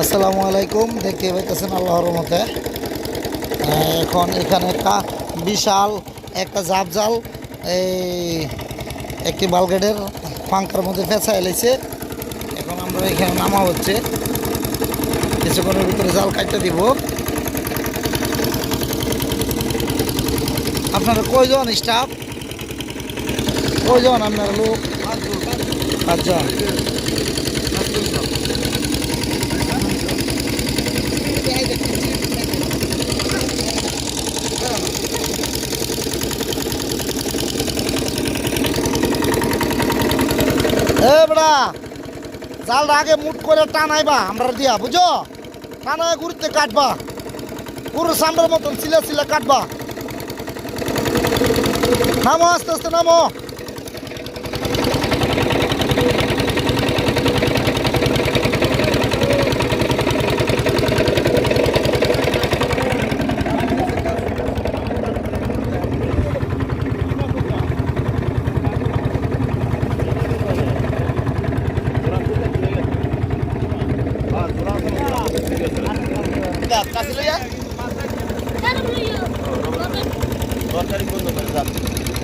আসসালামু আলাইকুম, দেখতে পাইতেছেন আল্লাহর মতে এখন এখানে একটা বিশাল একটা জাপ জাল এই একটি বালগেটের পাঙ্কার মধ্যে ফেঁচা এলেছে এখন আমরা এখানে নামা হচ্ছে। কিছুক্ষণের ভিতরে জাল কাটতে দিব। আপনারা কয়জন স্টাফ? কয়জন আপনারা লোক? পাঁচজন। এ আগে মুট করে টানাইবা, আমরা দিয়া, বুঝো? টানায় ঘুরতে কাটবা। পুরো সামনের মতন সিলে সিলে কাটবা। নামো আস্তে আস্তে নামো 渡り込んだかださ。